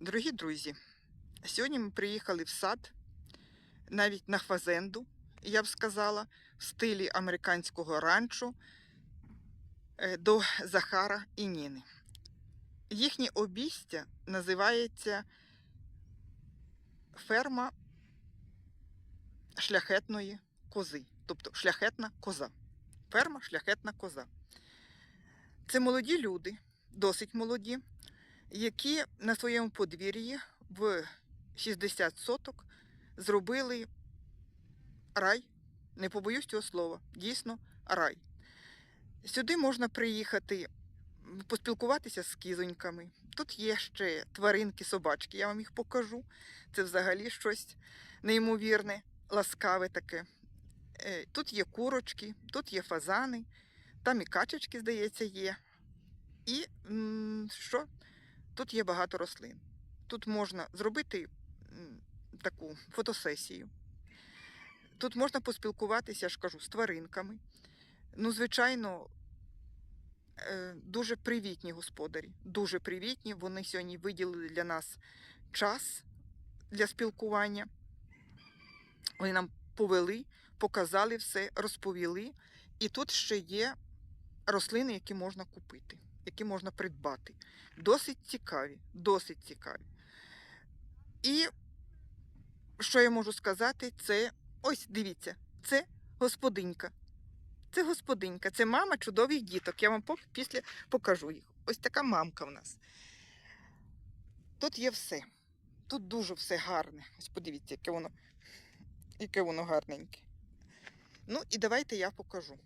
Дорогі друзі, сьогодні ми приїхали в сад, навіть на хвазенду, я б сказала, в стилі американського ранчо е, до Захара і Ніни. Їхнє обійстя називається ферма шляхетної кози, тобто шляхетна коза. Ферма шляхетна коза. Це молоді люди, досить молоді, які на своєму подвір'ї в 60 соток зробили рай. Не побоюсь цього слова, дійсно рай. Сюди можна приїхати, поспілкуватися з кізоньками. Тут є ще тваринки, собачки, я вам їх покажу. Це взагалі щось неймовірне, ласкаве таке. Е, Тут є курочки, тут є фазани, там і качечки, здається, є. І що? Тут є багато рослин. Тут можна зробити таку фотосесію. Тут можна поспілкуватися, я ж кажу, з тваринками. Ну, звичайно, е, дуже привітні господарі. Дуже привітні. Вони сьогодні виділили для нас час для спілкування. Вони нам повели, показали все, розповіли. І тут ще є рослини, які можна купити, які можна придбати. Досить цікаві, досить цікаві. І що я можу сказати, це ось дивіться, це господинька. Це господинька, це мама чудових діток. Я вам після покажу їх. Ось така мамка в нас. Тут є все. Тут дуже все гарне. Ось подивіться, яке воно, яке воно гарненьке. Ну і давайте я покажу.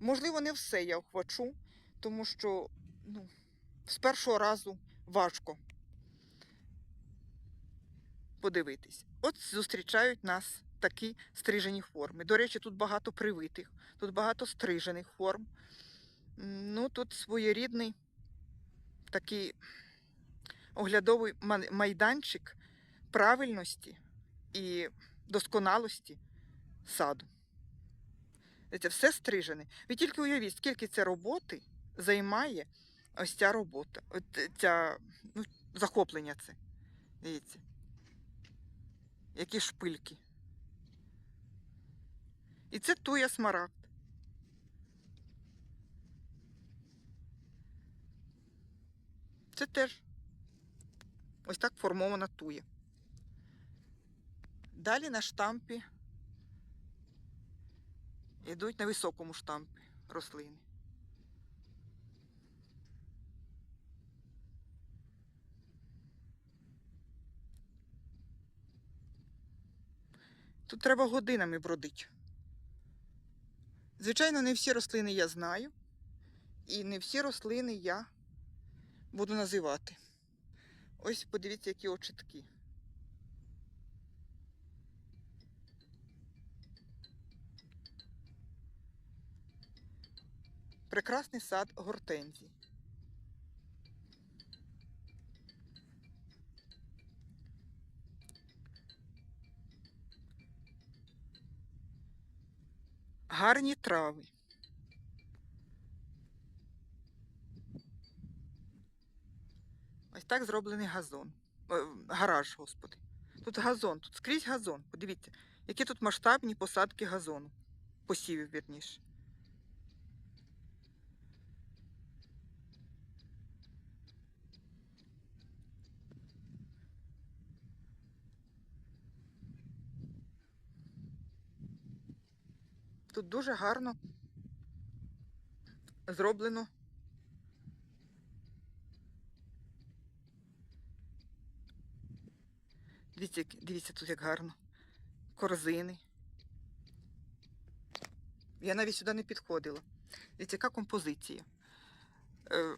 Можливо, не все я охвачу, тому що ну, з першого разу важко подивитись. От зустрічають нас такі стрижені форми. До речі, тут багато привитих, тут багато стрижених форм. Ну, тут своєрідний такий оглядовий майданчик правильності і досконалості саду. Це все стрижене. Ви тільки уявіть, скільки це роботи займає ось ця робота, от ця, ну, захоплення це. Дивіться. Які шпильки. І це туя смарагд. Це теж ось так формована туя. Далі на штампі йдуть на високому штампі рослини. Тут треба годинами бродити. Звичайно, не всі рослини я знаю, і не всі рослини я буду називати. Ось подивіться, які очітки. Прекрасний сад гортензій. Гарні трави. Ось так зроблений газон. Е, Гараж, господи. Тут газон, тут скрізь газон. Подивіться, які тут масштабні посадки газону. Посівів, вірніше. Тут дуже гарно зроблено. Дивіться, дивіться тут як гарно. Корзини. Я навіть сюди не підходила. Дивіться, яка композиція. Е,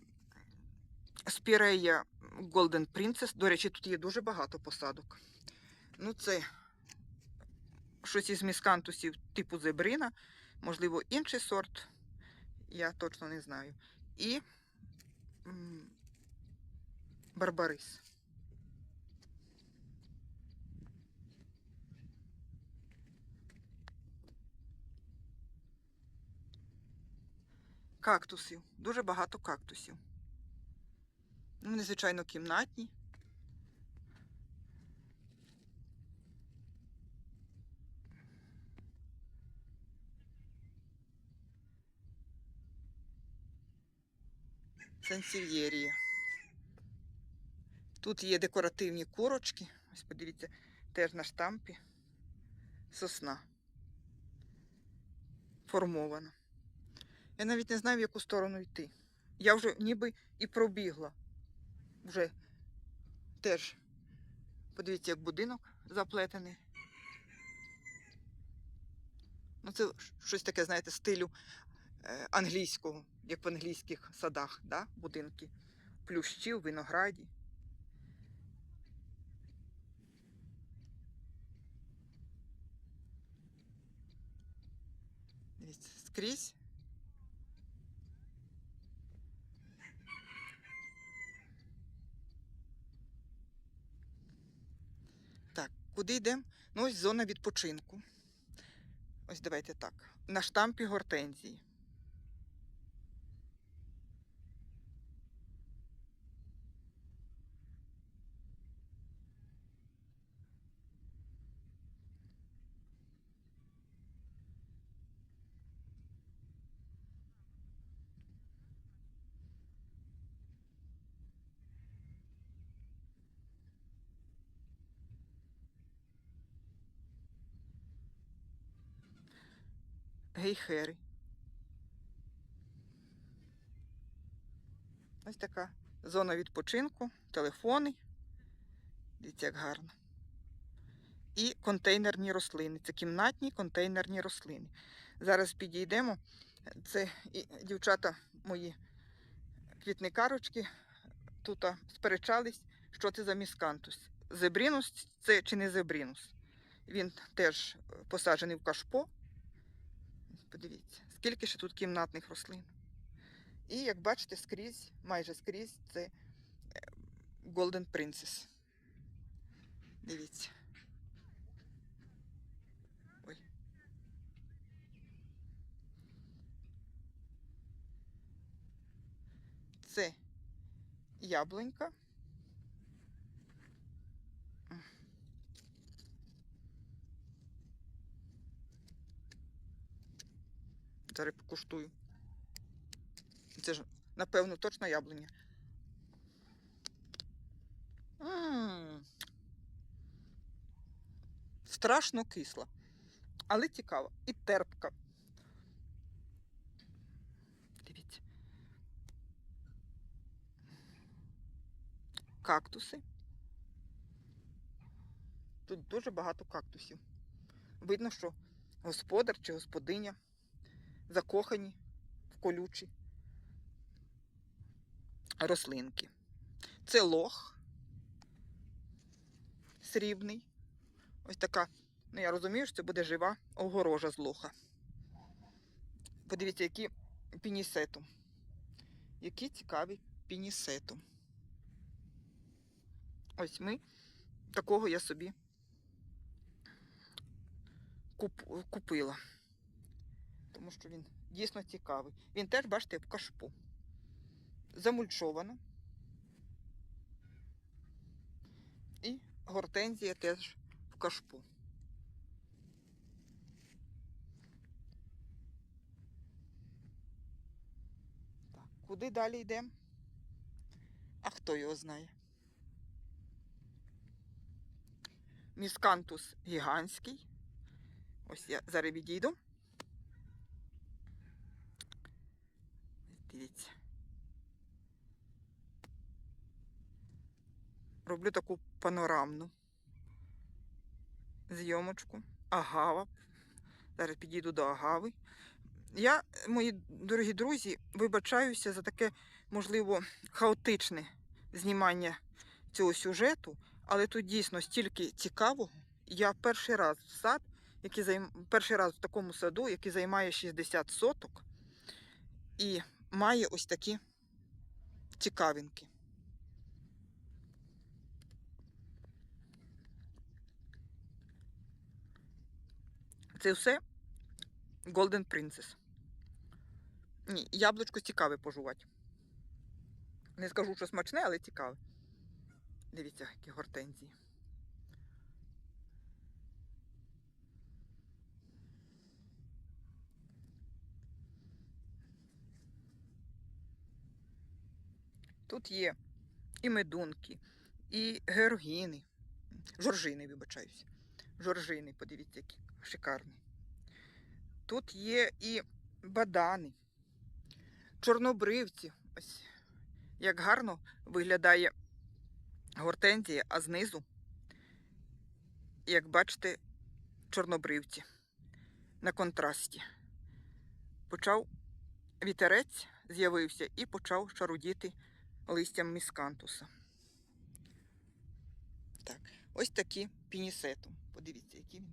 Спірея Golden Princess. До речі, тут є дуже багато посадок. Ну, це щось із міскантусів типу зебрина, можливо, інший сорт. Я точно не знаю. І барбарис. Кактусів. Дуже багато кактусів. Ну, вони, кімнатні. Сансів'єрія. Тут є декоративні курочки. Ось подивіться, теж на штампі. Сосна. Формована. Я навіть не знаю, в яку сторону йти. Я вже ніби і пробігла. Вже теж, подивіться, як будинок заплетений. Ну, це щось таке, знаєте, стилю англійського, як в англійських садах, да? будинки. Плющів, винограді. Дивіться, скрізь. Так, куди йдемо? Ну, ось зона відпочинку. Ось давайте так. На штампі гортензії. Гейхери. Ось така зона відпочинку, телефони. Дивіться, як гарно. І контейнерні рослини. Це кімнатні контейнерні рослини. Зараз підійдемо. Це і дівчата мої квітникарочки тут сперечались, що це за міскантус. Зебрінус це чи не зебрінус. Він теж посаджений в кашпо. Подивіться, скільки ще тут кімнатних рослин. І як бачите, скрізь, майже скрізь це е, Golden Princess. Дивіться. Ой. Це яблунька. Зараз покуштую. Це ж, напевно, точно яблуня. М. Страшно кисла, але цікава і терпка. Дивіться. Кактуси. Тут дуже багато кактусів. Видно, що господар чи господиня закохані в колючі рослинки. Це лох срібний. Ось така, ну я розумію, що це буде жива огорожа з лоха. Подивіться, які пінісету. Які цікаві пінісету. Ось ми такого я собі куп- купила тому що він дійсно цікавий. Він теж, бачите, в кашпу. Замульчовано. І гортензія теж в кашпу. Так, куди далі йдемо? А хто його знає? Міскантус гігантський. Ось я зараз відійду. Дивіться. Роблю таку панорамну зйомочку. Агава. Зараз підійду до агави. Я, мої дорогі друзі, вибачаюся за таке, можливо, хаотичне знімання цього сюжету, але тут дійсно стільки цікавого. Я перший раз в сад, який займ... перший раз в такому саду, який займає 60 соток. І має ось такі цікавинки. Це все Golden Princess. Ні, яблучко цікаве пожувати. Не скажу, що смачне, але цікаве. Дивіться, які гортензії. Тут є і медунки, і георгіни, жоржини, вибачаюсь. Жоржини, подивіться, які шикарні. Тут є і бадани, чорнобривці. Ось як гарно виглядає гортензія, а знизу, як бачите, чорнобривці на контрасті. Почав вітерець з'явився і почав шарудіти листям міскантуса. Так, ось такі пінісетум. Подивіться, який він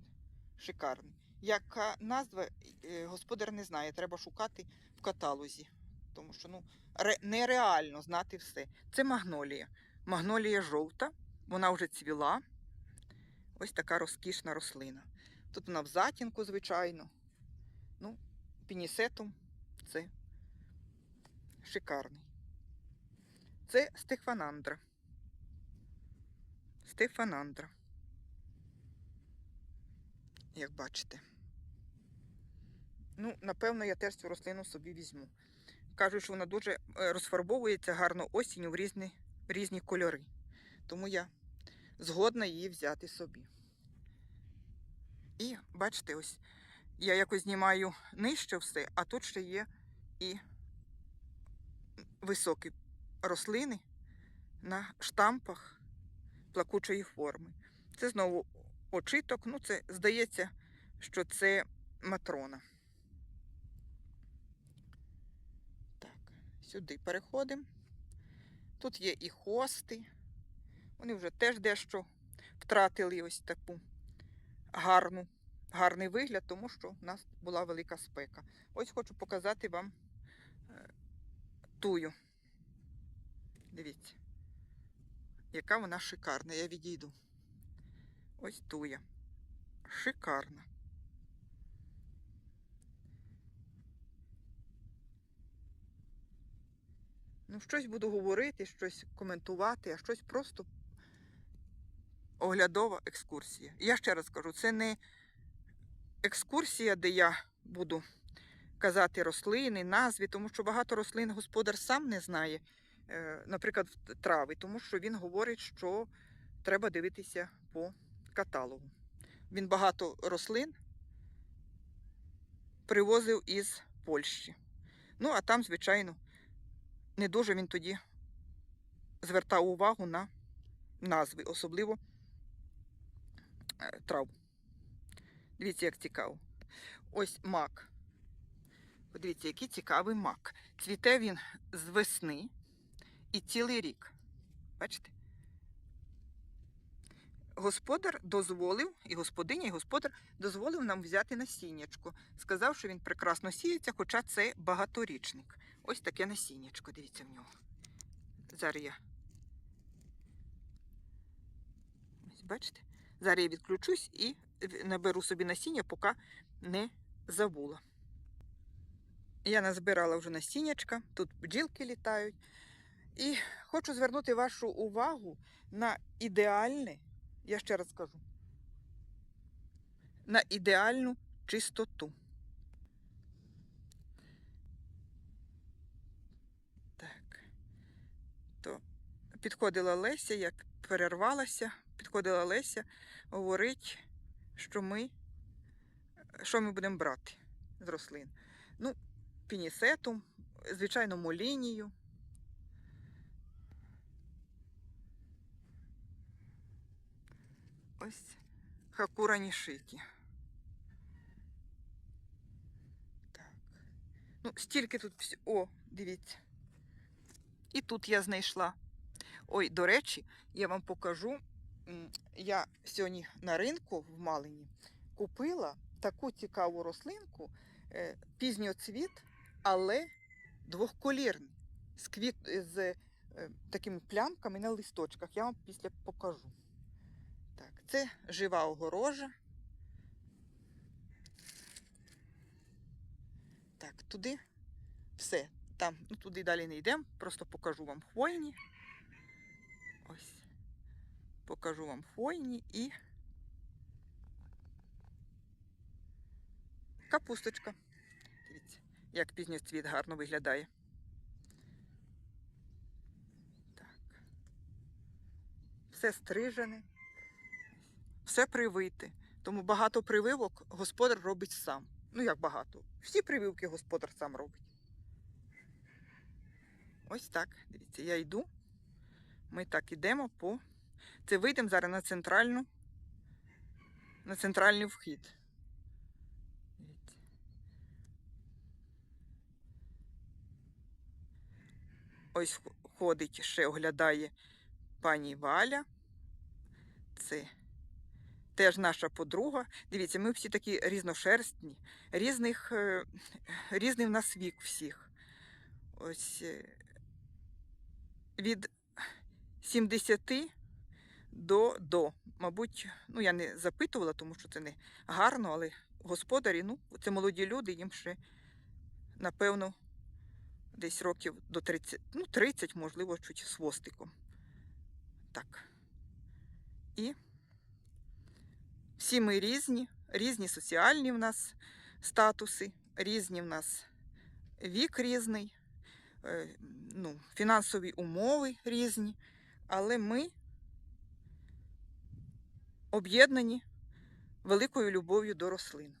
шикарний. Яка назва е, господар не знає, треба шукати в каталозі. Тому що ну, ре- нереально знати все. Це магнолія. Магнолія жовта, вона вже цвіла. Ось така розкішна рослина. Тут вона в затінку, звичайно. Ну, пінісетум це шикарний. Це стефанандра. Стефанандра. Як бачите. Ну, напевно, я теж цю рослину собі візьму. Кажуть, що вона дуже е, розфарбовується гарно осінню в різні, різні кольори. Тому я згодна її взяти собі. І бачите, ось я якось знімаю нижче все, а тут ще є і високі рослини на штампах плакучої форми. Це знову очиток. Ну, це здається, що це матрона. Так, сюди переходимо. Тут є і хости. Вони вже теж дещо втратили ось таку гарну, гарний вигляд, тому що в нас була велика спека. Ось хочу показати вам е, тую. Дивіться, яка вона шикарна. Я відійду. Ось туя. Шикарна. Ну, щось буду говорити, щось коментувати, а щось просто оглядова екскурсія. Я ще раз кажу, це не екскурсія, де я буду казати рослини, назви, тому що багато рослин господар сам не знає, наприклад, трави, тому що він говорить, що треба дивитися по каталогу. Він багато рослин привозив із Польщі. Ну, а там, звичайно, не дуже він тоді звертав увагу на назви, особливо е, трав. Дивіться, як цікаво. Ось мак. Подивіться, який цікавий мак. Цвіте він з весни і цілий рік. Бачите? Господар дозволив, і господиня, і господар дозволив нам взяти насіннячко. Сказав, що він прекрасно сіється, хоча це багаторічник. Ось таке насіннячко, дивіться в нього. Зараз я. Ось бачите? Зараз я відключусь і наберу собі насіння, поки не забула. Я назбирала вже насіннячка, тут бджілки літають. І хочу звернути вашу увагу на ідеальне, я ще раз скажу, на ідеальну чистоту. Так. То підходила Леся, як перервалася, підходила Леся, говорить, що ми, що ми будемо брати з рослин. Ну, пінісетум, звичайно, молінію. Ось хакура нішикі. Так. Ну, стільки тут всього. О, дивіться. І тут я знайшла. Ой, до речі, я вам покажу. Я сьогодні на ринку в Малині купила таку цікаву рослинку, е, пізньоцвіт, але двохколірний, з, квіт... з е, такими плямками на листочках. Я вам після покажу. Так, це жива огорожа. Так, туди все. Там, ну туди далі не йдемо, просто покажу вам хвойні. Ось. Покажу вам хвойні і капусточка. Дивіться, як пізньоцвіт гарно виглядає. все стрижене, все привите. Тому багато прививок господар робить сам. Ну як багато. Всі прививки господар сам робить. Ось так. Дивіться, я йду. Ми так ідемо по. Це вийдемо зараз на центральну. На центральний вхід. Ось ходить, ще оглядає пані Валя. Це теж наша подруга. Дивіться, ми всі такі різношерстні, різних, е, різний в нас вік всіх. Ось е, від 70 до до. Мабуть, ну я не запитувала, тому що це не гарно, але господарі, ну, це молоді люди, їм ще, напевно, десь років до 30, ну, 30, можливо, чуть з хвостиком. Так. І всі ми різні, різні соціальні в нас статуси, різні в нас вік різний, е, ну, фінансові умови різні, але ми об'єднані великою любов'ю до рослин.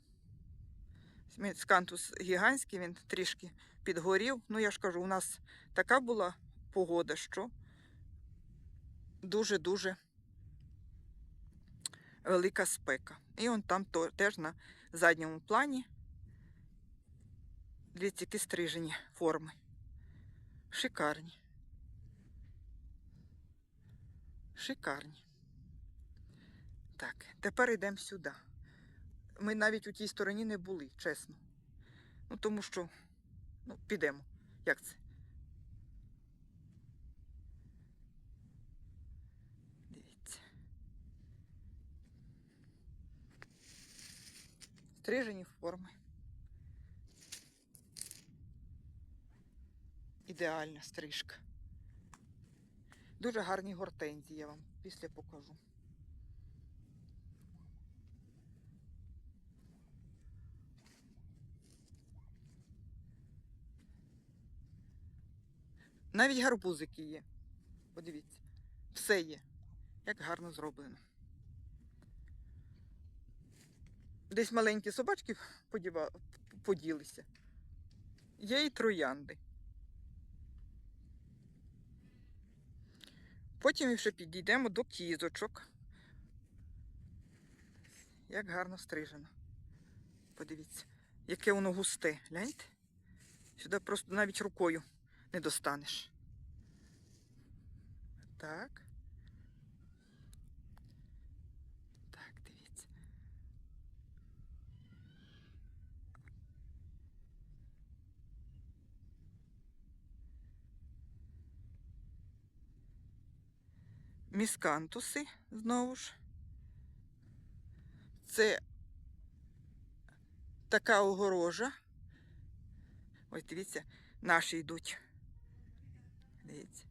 Скантус гігантський, він трішки підгорів. Ну, я ж кажу, у нас така була погода, що дуже-дуже велика спека. І он там теж на задньому плані. Дивіться, які стрижені форми. Шикарні. Шикарні. Так, тепер йдемо сюди. Ми навіть у тій стороні не були, чесно. Ну, тому що, ну, підемо. Як це? Дивіться. Стрижені форми. Ідеальна стрижка. Дуже гарні гортензії, я вам після покажу. Навіть гарбузики є. Подивіться, все є. Як гарно зроблено. Десь маленькі собачки подіва... поділися. Є і троянди. Потім ще підійдемо до кізочок. Як гарно стрижено. Подивіться, яке воно густе. Гляньте. Сюди просто навіть рукою не достанеш. Так. Так, дивіться. Міскантуси знову ж. Це така огорожа. Ось дивіться, наші йдуть. Дивіться.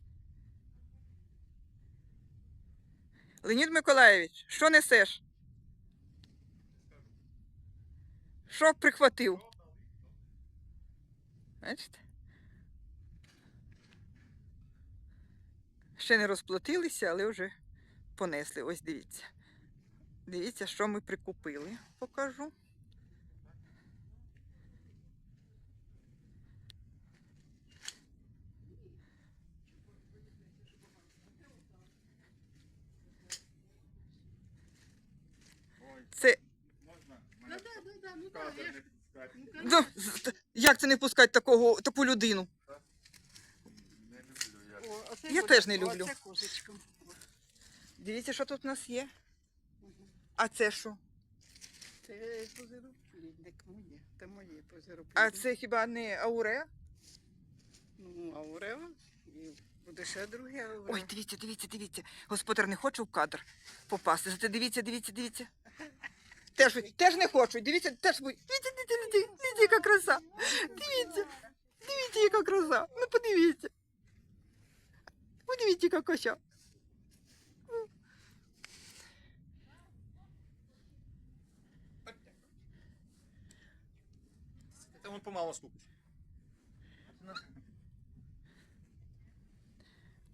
Леонід Миколаєвич, що несеш? Що прихватив? Бачите? Ще не розплатилися, але вже понесли. Ось дивіться. Дивіться, що ми прикупили. Покажу. Це ну ну, як це не пускати такого, таку людину? Не люблю я. О, оце Я теж не люблю. Оце козочка. Дивіться, що тут у нас є. А це що? Це позироплідник моє. Це моє позироплідник. А це хіба не ауре? Ну, аурева. І буде ще друге аурева. Ой, дивіться, дивіться, дивіться. Господар не хоче в кадр попасти. Зате дивіться, дивіться, дивіться. Теж, теж не хочуть. Дивіться, теж будуть. Дивіться, дивіться, дивіться, дивіться, яка краса. Дивіться, дивіться, яка краса. Ну подивіться. Подивіться, яка кося. Це він помало скупить.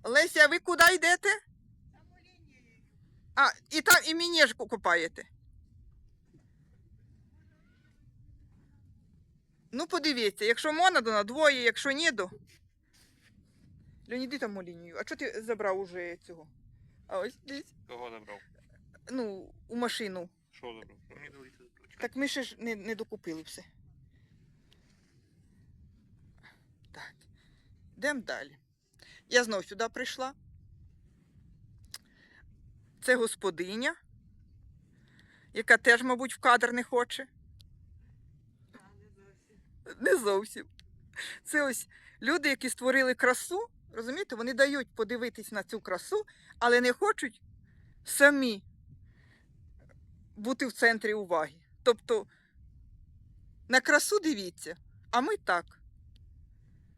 Леся, ви куди йдете? А, і там і ж купаєте. Ну, подивіться, якщо можна, то на двоє, якщо ні, то. Леонід, іди там у лінію. А чого ти забрав уже цього? А ось десь, Кого забрав? ну, у машину. Що забрав? Мені дали це забрав. Так ми ще ж не, не докупили все. Так. Йдемо далі. Я знов сюди прийшла. Це господиня, яка теж, мабуть, в кадр не хоче. Не зовсім. Це ось люди, які створили красу, розумієте, вони дають подивитись на цю красу, але не хочуть самі бути в центрі уваги. Тобто на красу дивіться, а ми так.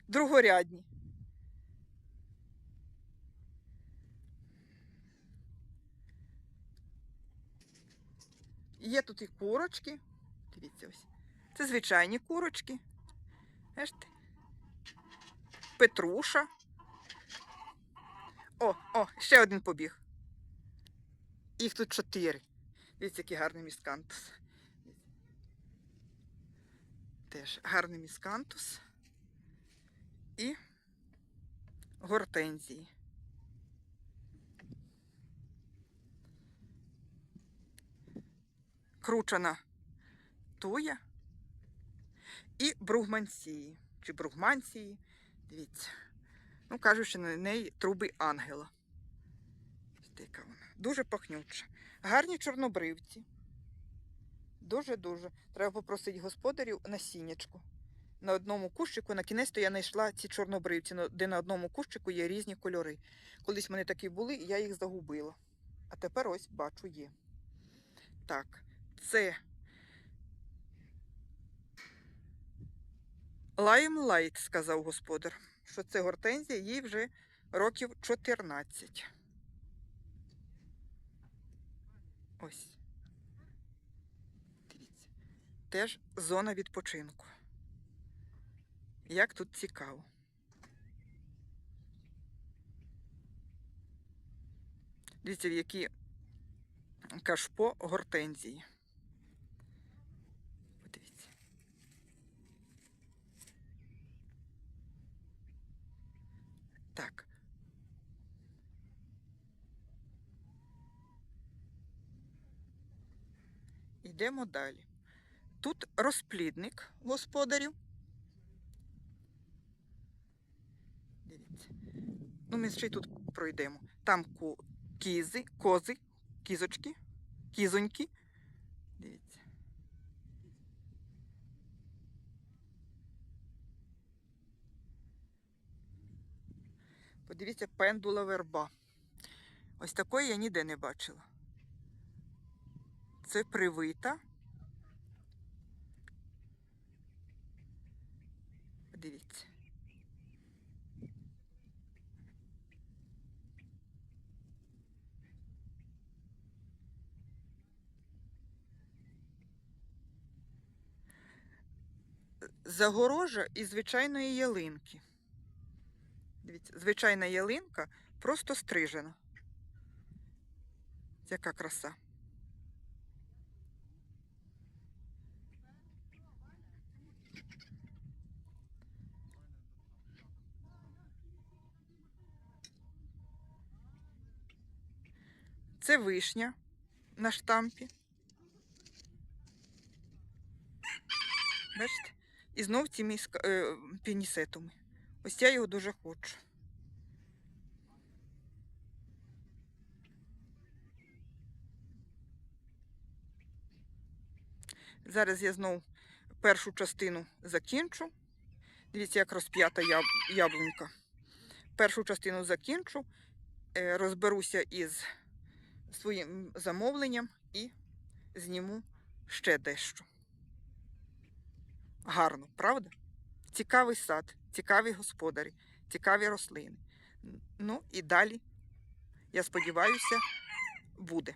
Другорядні. Є тут і курочки. Дивіться ось. Це звичайні курочки. Бачите? Петруша. О, о, ще один побіг. Їх тут чотири. Дивіться, який гарний міскантус. Теж гарний міскантус. І гортензії. Кручена туя і бругмансії. Чи бругмансії. Дивіться. Ну, кажуть, що на неї труби ангела. Така вона. Дуже пахнюча. Гарні чорнобривці. Дуже-дуже. Треба попросити господарів насіннячку. На одному кущику, на кінець то я знайшла ці чорнобривці, де на одному кущику є різні кольори. Колись вони такі були, і я їх загубила. А тепер ось бачу є. Так, це Лаймлайт, сказав господар, що це гортензія, їй вже років 14. Ось. Дивіться. Теж зона відпочинку. Як тут цікаво. Дивіться, в які кашпо гортензії. Подивіться. Так. Йдемо далі. Тут розплідник господарів. Дивіться. Ну, ми ще й тут пройдемо. Там кізи, кози, кізочки, кізоньки. Дивіться. Подивіться, пендула верба. Ось такої я ніде не бачила. Це привита. Подивіться. Загорожа із звичайної ялинки. Дивіться, звичайна ялинка просто стрижена. Яка краса. Це вишня на штампі. Бачите? І знов ці міска, е, пінісетуми. Ось я його дуже хочу. Зараз я знов першу частину закінчу. Дивіться, як розп'ята яб... яблунька. Першу частину закінчу, е, розберуся із своїм замовленням і зніму ще дещо. Гарно, правда? Цікавий сад, цікаві господарі, цікаві рослини. Ну і далі, я сподіваюся, буде.